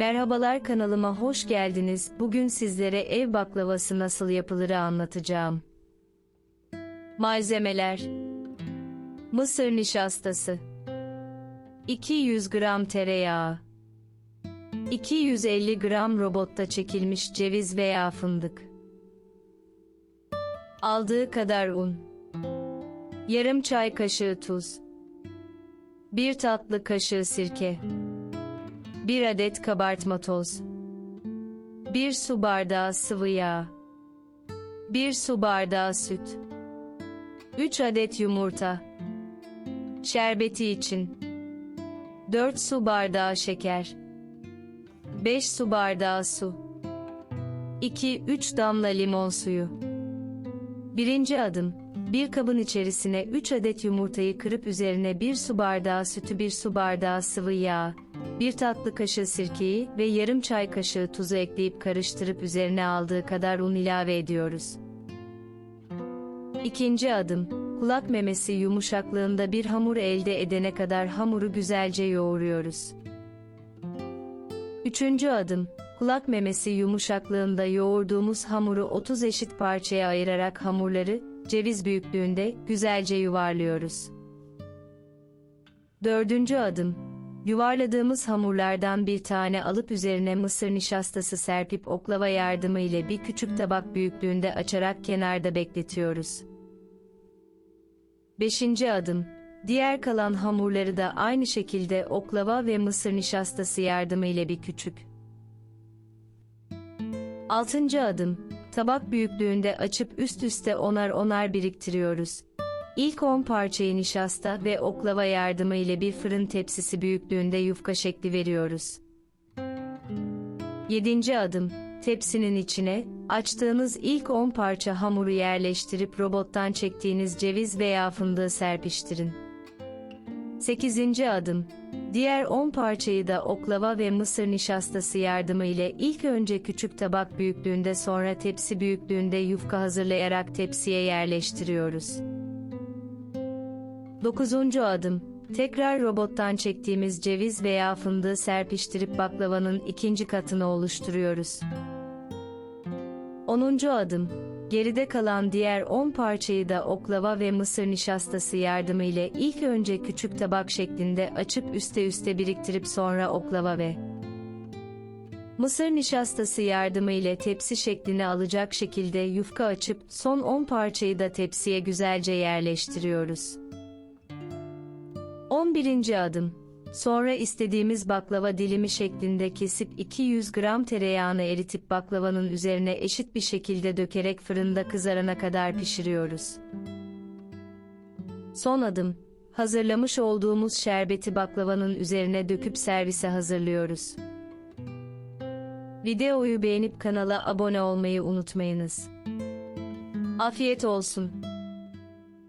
Merhabalar kanalıma hoş geldiniz. Bugün sizlere ev baklavası nasıl yapılırı anlatacağım. Malzemeler. Mısır nişastası. 200 gram tereyağı. 250 gram robotta çekilmiş ceviz veya fındık. Aldığı kadar un. Yarım çay kaşığı tuz. 1 tatlı kaşığı sirke 1 adet kabartma toz 1 su bardağı sıvı yağ 1 su bardağı süt 3 adet yumurta Şerbeti için 4 su bardağı şeker 5 su bardağı su 2-3 damla limon suyu. Birinci adım bir kabın içerisine 3 adet yumurtayı kırıp üzerine 1 su bardağı sütü 1 su bardağı sıvı yağ, 1 tatlı kaşığı sirkeyi ve yarım çay kaşığı tuzu ekleyip karıştırıp üzerine aldığı kadar un ilave ediyoruz. İkinci adım, kulak memesi yumuşaklığında bir hamur elde edene kadar hamuru güzelce yoğuruyoruz. Üçüncü adım, kulak memesi yumuşaklığında yoğurduğumuz hamuru 30 eşit parçaya ayırarak hamurları, ceviz büyüklüğünde, güzelce yuvarlıyoruz. Dördüncü adım, yuvarladığımız hamurlardan bir tane alıp üzerine mısır nişastası serpip oklava yardımı ile bir küçük tabak büyüklüğünde açarak kenarda bekletiyoruz. Beşinci adım, diğer kalan hamurları da aynı şekilde oklava ve mısır nişastası yardımı ile bir küçük. Altıncı adım, tabak büyüklüğünde açıp üst üste onar onar biriktiriyoruz. İlk 10 parçayı nişasta ve oklava yardımı ile bir fırın tepsisi büyüklüğünde yufka şekli veriyoruz. 7. adım, tepsinin içine, açtığınız ilk 10 parça hamuru yerleştirip robottan çektiğiniz ceviz veya fındığı serpiştirin. 8. adım, diğer 10 parçayı da oklava ve mısır nişastası yardımı ile ilk önce küçük tabak büyüklüğünde sonra tepsi büyüklüğünde yufka hazırlayarak tepsiye yerleştiriyoruz. 9. adım, tekrar robottan çektiğimiz ceviz veya fındığı serpiştirip baklavanın ikinci katını oluşturuyoruz. 10. adım, geride kalan diğer 10 parçayı da oklava ve mısır nişastası yardımı ile ilk önce küçük tabak şeklinde açıp üste üste biriktirip sonra oklava ve mısır nişastası yardımı ile tepsi şeklini alacak şekilde yufka açıp son 10 parçayı da tepsiye güzelce yerleştiriyoruz. 11. adım. Sonra istediğimiz baklava dilimi şeklinde kesip 200 gram tereyağını eritip baklavanın üzerine eşit bir şekilde dökerek fırında kızarana kadar pişiriyoruz. Son adım. Hazırlamış olduğumuz şerbeti baklavanın üzerine döküp servise hazırlıyoruz. Videoyu beğenip kanala abone olmayı unutmayınız. Afiyet olsun.